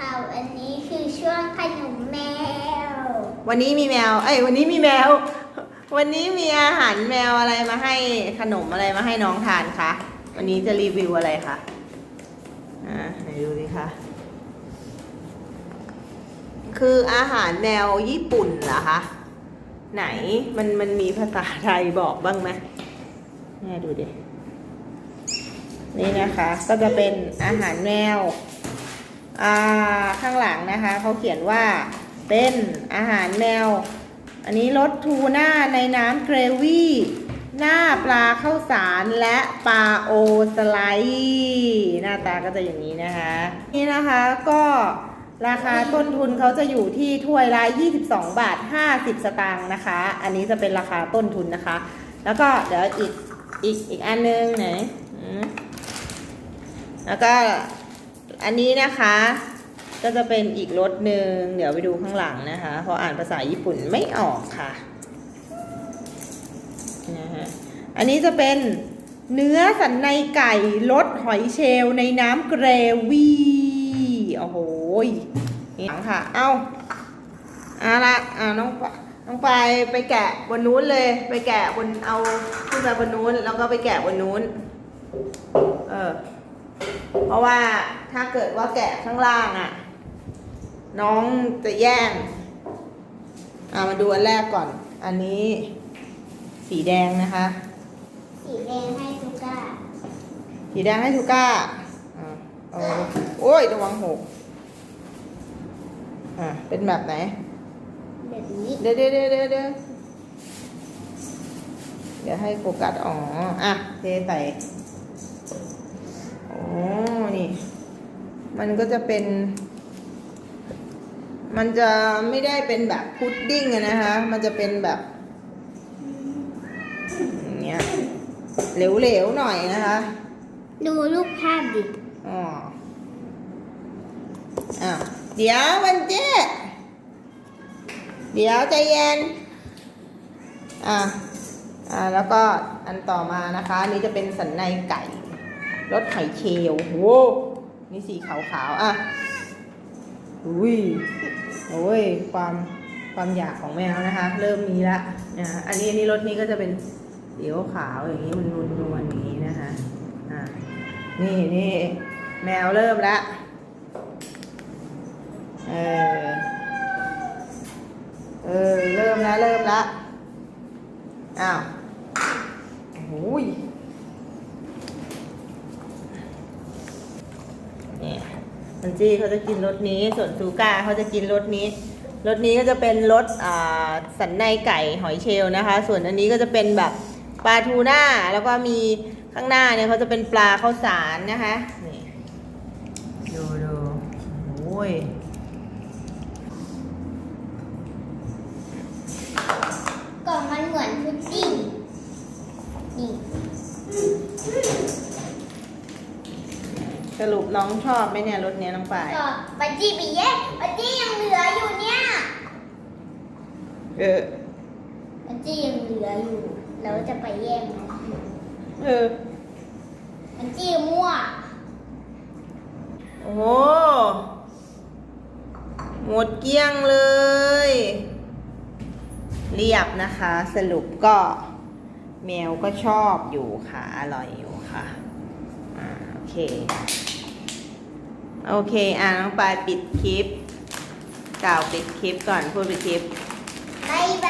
ค่ะ วันนี้คือช่วงขนมแมว วันนี้มีแมว เอ้ย วันนี้มีแมว วันนี้มีอาหารแมวอะไรมาให้ขนมอะไรมาให้น้องทานคะ วันนี้จะรีวิวอะไรคะ อ่าไหนดูดิคะคืออาหารแมวญี่ปุ่นเหรอคะ ไหนมันมันมีภาษาไทยบอกบ้างไหมแม่ดูดิ นี่นะคะ ก็จะเป็นอาหารแมว ข้างหลังนะคะเขาเขียนว่าเป็นอาหารแมว อันนี้รสทูน่าในน้ำเกรวี่หน้าปลาข้าวสารและปลาโอสไลด์หน้าตาก็จะอย่างนี้นะคะ นี่นะคะก็ราคาต้นทุนเขาจะอยู่ที่ถ้วยละ22 บาท 50 สตางค์นะคะ อันนี้จะเป็นราคาต้นทุนนะคะ แล้วก็เดี๋ยวอีกอีกอีกอันนึงไหนอืมแล้วก็ อันนี้นะคะก็จะเป็นอีกรสหนึ่งเดี๋ยวไปดูข้างหลังนะคะ เพราะอ่านภาษาญี่ปุ่นไม่ออกค่ะนะฮะอันนี้จะเป็นเนื้อสันในไก่รสหอยเชลล์ในน้ำเกรวี่โอ้โหนี่หลังค่ะ เอาเอาละอ่าน้องน้องไปไปแกะบนนู้นเลย ไปแกะบนเอาขึ้นไปบนนู้น แล้วก็ไปแกะบนนู้น เออ เพราะว่าถ้าเกิดว่าแกะข้างล่างอะ่ะ น้องจะแย่งอ่ามาดูอันแรกก่อน อันนี้สีแดงนะคะ สีแดงให้ทุก้า สีแดงให้ทูก้าอ่าเอาโอ้ยระวังหกอ่าเป็นแบบไหนแบบนี้เดี๋ยวเดี๋ยวเดี๋ยวเดี๋ยวเดี๋ยวเดี๋ยวให้โฟกัส อ๋อ อะเทใส่อ๋อ นี่ มันก็จะเป็น มันจะไม่ได้เป็นแบบพุดดิ้งอะนะคะ มันจะเป็นแบบอย่างเงี้ยเหลวๆหน่อยนะคะ ดูรูปภาพดิอ๋ออะเดี๋ยวมันเจ๊เดี๋ยวใจเย็น อะ อ่า แล้วก็อันต่อมานะคะ อันนี้จะเป็นสันในไก่ รสไข่เชลโหนี่สีขาวๆอะอุ้ยโอ้ยความความอยากของแมวนะคะ เริ่มมีละอะอันนี้อันนี้รสนี้ก็จะเป็นสีขาวอย่างนี้มันนวลๆอย่างนี้นะคะอะนี่นี่แมวเริ่มล้วเออเออเริ่มล้วเริ่มล้วอ้าวโอ้ยนี่ มันจี้เขาจะกินรสนี้ ส่วนซูก้าเขาจะกินรสนี้ รสนี้ก็จะเป็นรสสันในไก่หอยเชลล์นะคะ ส่วนอันนี้ก็จะเป็นแบบปลาทูน่า แล้วก็มีข้างหน้าเนี่ยเขาจะเป็นปลาข้าวสารนะคะ นี่ ดูดูโอ้ย สรุปน้องชอบไหมเนี่ยรสเนี้ยน้องปาย ก็บัจจี้ไปแยกบัจจี้ยังเหลืออยู่เนี่ยเออ บัจจี้ยังเหลืออยู่ เราจะไปแย่งมันเออ บัจจี้มั่วโอ้โหหมดเกลี้ยงเลย เรียบนะคะ สรุปก็ แมวก็ชอบอยู่ค่ะ อร่อยอยู่ค่ะอ่าโอ เค โอเค อะน้องปลายปิดคลิป กล่าวปิดคลิปก่อนพูดปิดคลิปบายบา